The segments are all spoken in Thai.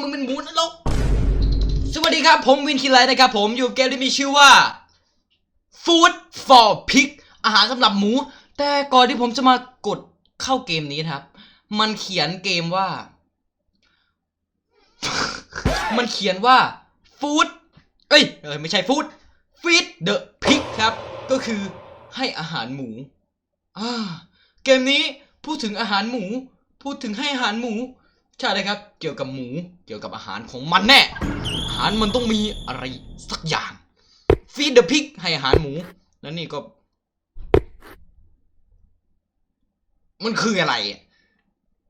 มึงเป็นหมูนรกสวัสดีครับผมวินคิไลนะครับผมอยู่เกมที่มีชื่อว่า Food for Pig อาหารสำหรับหมู แต่ก่อนที่ผมจะมากดเข้าเกมนี้นะครับ มันเขียนเกมว่า มันเขียนว่า Food เอ้ยเออไม่ใช่ Food Feed the Pig ครับ ก็คือให้อาหารหมู อ่า เกมนี้พูดถึงอาหารหมู พูดถึงให้อาหารหมู ใช่เลยครับ เกี่ยวกับหมู เกี่ยวกับอาหารของมันแน่ อาหารมันต้องมีอะไรสักอย่าง feed the pig ให้อาหารหมู แล้วนี่ก็ มันคืออะไร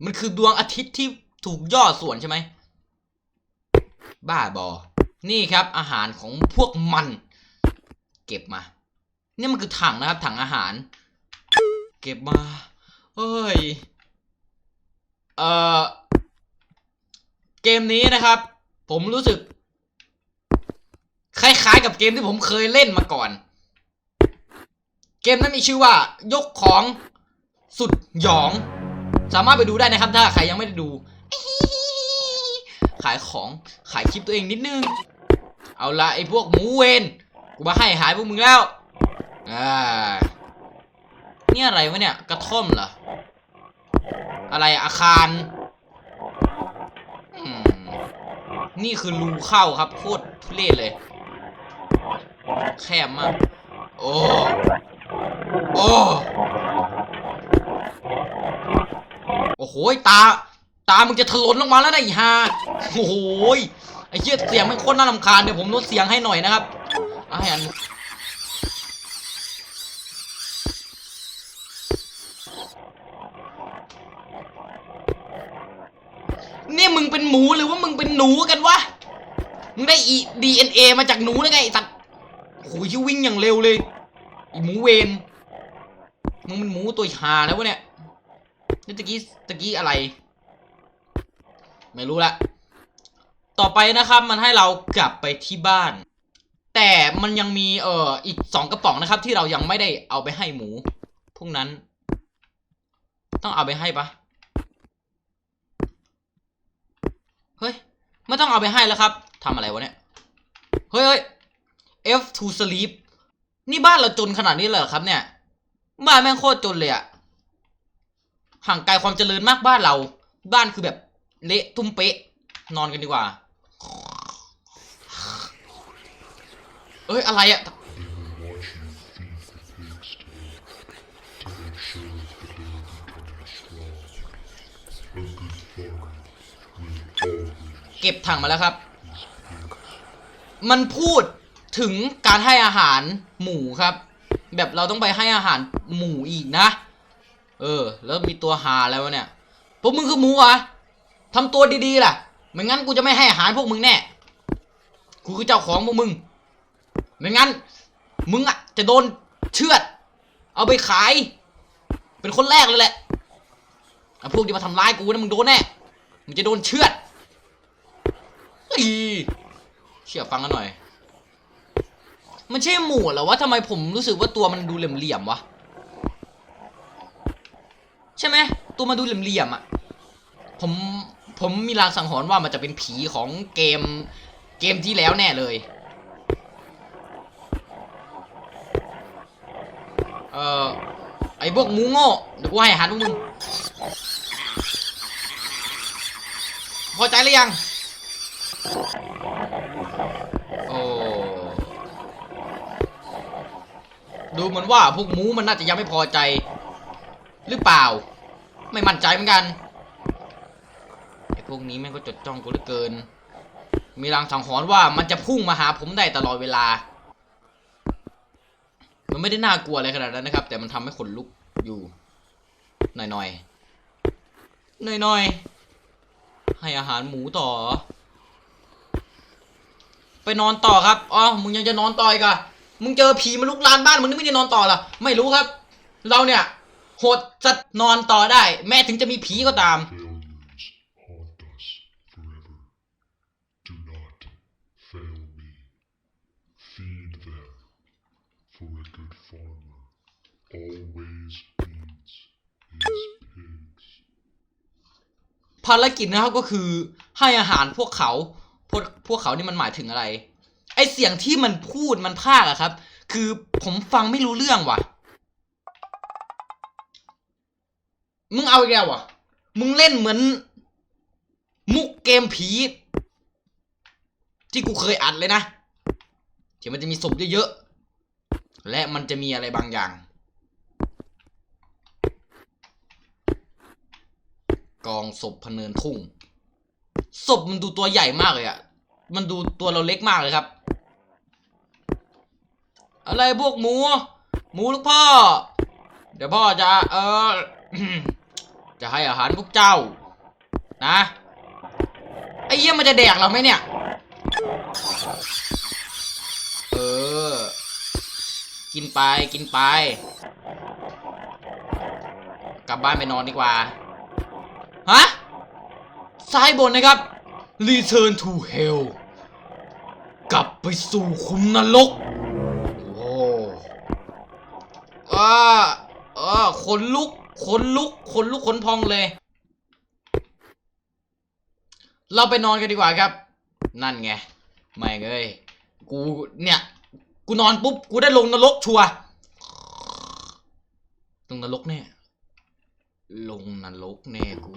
มันคือดวงอาทิตย์ที่ถูกย่อส่วนใช่ไหม บ้าบอ นี่ครับอาหารของพวกมัน เก็บมา นี่มันคือถังนะครับ ถังอาหาร เก็บมา เอ้ย เอ่อ เกมนี้นะครับ ผมรู้สึก คล้ายๆ กับเกมที่ผมเคยเล่นมาก่อน เกมนั้นมีชื่อว่ายกของสุดหยอง สามารถไปดูได้นะครับ ถ้าใครยังไม่ได้ดู ขายของขายคลิปตัวเองนิดนึง เอาละไอ้พวกหมูเวนกูมาให้หายพวกมึงแล้วอ่านี่อะไรวะเนี่ย กระท่อมเหรอ อะไรอาคาร นี่คือรูเข้าครับโคตรทุเรศเลย แคบมาก โอ้โอ้โอ้โหตา ตามึงจะถลนลงมาแล้วนะไอ้ห่าโอ้โหยไอ้เหี้ยเสียงมันโคตรน่าลำคาญเดี๋ยวผมลดเสียงให้หน่อยนะครับไอาให้อัน นี่มึง เป็นหมูหรือว่ามึงเป็นหนูกันวะ มึงได้อีดีเอ็นเอมาจากหนูหรือไงสัตว์โอ้ยชิวิ่งอย่างเร็วเลยไอีหมูเวนมึงเป็นหมูตัวหาแล้ววะเนี่ยนี่ตะกี้ตะกี้อะไร ไม่รู้ละ ต่อไปนะครับ มันให้เรากลับไปที่บ้าน แต่มันยังมีเอ่ออีกสองกระป๋องนะครับ ที่เรายังไม่ได้เอาไปให้หมู พวกนั้น ต้องเอาไปให้ปะ เฮ้ย ไม่ต้องเอาไปให้แล้วครับทำอะไรวะเนี่ย เฮ้ยเฮ้ย F to sleep นี่บ้านเราจนขนาดนี้เลยเหรอครับเนี่ย บ้านแม่งโคตรจนเลยอะห่างไกลความเจริญมากบ้านเรา บ้านคือแบบเละทุ่มเป๊ะ นอนกันดีกว่า เอ้ย อะไรอะเก็บถังมาแล้วครับ มันพูดถึงการให้อาหารหมูครับ แบบเราต้องไปให้อาหารหมูอีกนะ เออ แล้วมีตัวหาแล้วเนี่ยพวกมึงคือหมูเหรอะทำตัวดีๆล่ะไม่งั้นกูจะไม่ให้อาหารพวกมึงแน่กูคือเจ้าของพวกมึงไม่งั้น มึงอะจะโดนเชือด เอาไปขาย เป็นคนแรกเลยแหละไอ้พวกที่มาทำร้ายกูนะมึงโดนแน่มึงจะโดนเชือด อีเชื่อฟังกันหน่อย มันใช่หมูเหรอวะทำไมผมรู้สึกว่าตัวมันดูเหลี่ยมๆวะ ใช่ไหมตัวมันดูเหลี่ยมๆอะ ผมผมมีลางสังหรณ์ว่ามันจะเป็นผีของเกมเกมที่แล้วแน่เลยเอ่อไอ้พวกหมูโง่เดี๋ยวกูให้อาหารพวกมึงพอใจหรือยัง โอ้ดูเหมือนว่าพวกหมูมันน่าจะยังไม่พอใจ หรือเปล่า ไม่มั่นใจเหมือนกันไอ้พวกนี้แม่งก็จดจ้องกูเหลือเกิน มีรางสังหรณ์ว่ามันจะพุ่งมาหาผมได้ตลอดเวลา มันไม่ได้น่ากลัวอะไรขนาดนั้นนะครับ แต่มันทำให้ขนลุกอยู่หน่อยๆหน่อยๆให้อาหารหมูต่อ ไปนอนต่อครับอ๋อมึงยังจะนอนต่ออีกอะมึงเจอผีมาลุกลานบ้านมึงนี่ไม่ได้นอนต่อเหรอไม่รู้ครับ เราเนี่ยโหดสัตว์นอนต่อได้ แม้ถึงจะมีผีก็ตามภารกิจนะครับก็คือให้อาหารพวกเขา พวกพวกเขานี่มันหมายถึงอะไร ไอเสียงที่มันพูดมันพากอะครับ คือผมฟังไม่รู้เรื่องว่ะ มึงเอาอีกแล้ววะมึงเล่นเหมือน มุกเกมผี ที่กูเคยอัดเลยนะที่มันจะมีศพเยอะๆ และมันจะมีอะไรบางอย่าง กองศพพเนินทุ่ง ศพมันดูตัวใหญ่มากเลยอะมันดูตัวเราเล็กมากเลยครับ อะไรพวกหมู หมูลูกพ่อ เดี๋ยวพ่อจะเออจะให้อาหารพวกเจ้า นะไอ้เยี่ยมันจะแดกเราไหมเนี่ย เออ กินไปกินไป กลับบ้านไปนอนดีกว่า ฮะ ซ้ายบนนะครับ Return to Hell กลับไปสู่คุมนรก โอ้อาอ่าขนลุกขนลุกขนลุกขนพองเลย เราไปนอนกันดีกว่าครับ นั่นไง ไม่เงยกูเนี่ย กูนอนปุ๊บ กูได้ลงนรกชัวลงนรกแน่ลงนรกแน่กู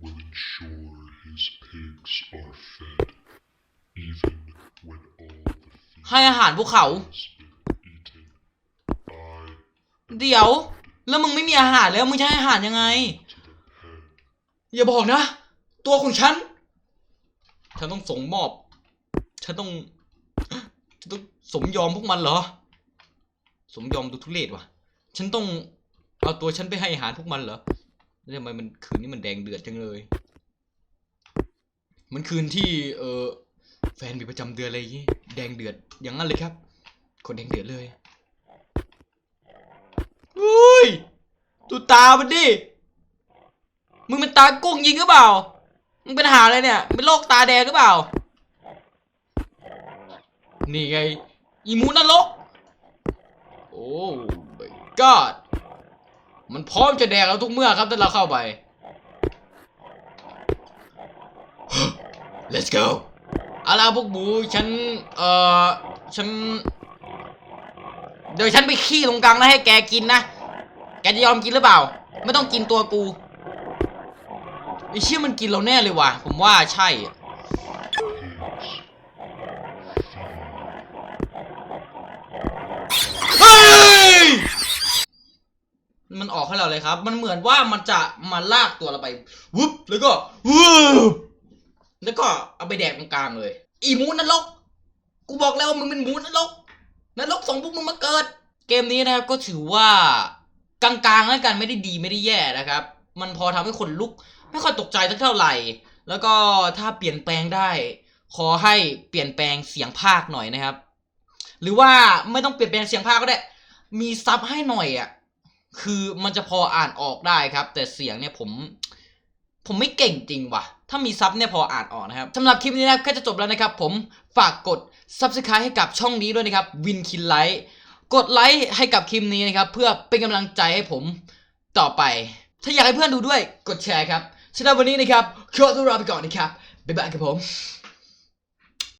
will ensure his pigs are fed, even when all the feed ให้อาหารพวกเขา has been eaten. I เดี๋ยว แล้วมึงไม่มีอาหารแล้วมึงจะให้อาหารยังไง to the pen อย่าบอกนะ ตัวของฉัน ฉันต้องส่งมอบ ฉันต้อง ฉันต้องสมยอมพวกมันเหรอ สมยอมดูทุเรศว่ะ ฉันต้องเอาตัวฉันไปให้อาหารพวกมันเหรอ แล้วทำไมมันคืนนี้มันแดงเดือดจังเลย มันคืนที่เออแฟนมีประจำเดือนอะไรอย่างงี้แดงเดือดอย่างนั้นเลยครับ คนแดงเดือดเลยเฮ้ยดูตามันดิมึงเป็นตากุ้งยิงหรือเปล่ามึงเป็นหาอะไรเนี่ยเป็นโรคตาแดงหรือเปล่า นี่ไงอีมูนรกโอ้ my god มันพร้อมจะแดกเราทุกเมื่อครับถ้าเราเข้าไป let's go เอาล่ะพวกหมูฉัน เอ่อ ฉัน เดี๋ยวฉันไปขี้ตรงกลางแล้วให้แกกินนะ แกจะยอมกินหรือเปล่า ไม่ต้องกินตัวกูไอ้เชี่ยมันกินเราแน่เลยว่ะ ผมว่าใช่ pigs. เฮ้ย มัน อกให้เราเลยครับ มันเหมือนว่ามันจะมาลากตัวเราไปวุบแล้วก็วุบแล้วก็เอาไปแดกตรงกลางเลย อีมูนรก กูบอกแล้วว่ามึงเป็นมูนรกนรกส่งพวกมึงมาเกิด เกมนี้นะครับก็ถือว่ากลางๆแล้วกันไม่ได้ดีไม่ได้แย่นะครับ มันพอทำให้คนลุก ไม่ค่อยตกใจสักเท่าไหร่ แล้วก็ถ้าเปลี่ยนแปลงได้ ขอให้เปลี่ยนแปลงเสียงภาคหน่อยนะครับ หรือว่าไม่ต้องเปลี่ยนแปลงเสียงภาคก็ได้ มีซับให้หน่อยอะ คือมันจะพออ่านออกได้ครับ แต่เสียงเนี่ยผม ผมไม่เก่งจริงว่ะ ถ้ามีซับเนี่ยพออ่านออกนะครับสำหรับคลิปนี้นะครับแค่จะจบแล้วนะครับ ผมฝากกด subscribe ให้กับช่องนี้ด้วยนะครับวินคินไลท์กดไลค์ให้กับคลิปนี้นะครับ เพื่อเป็นกำลังใจให้ผมต่อไป ถ้าอยากให้เพื่อนดูด้วยกดแชร์ครับสำหรับวันนี้นะครับขอตัวลาไปก่อนนะครับบ๊ายบายครับผม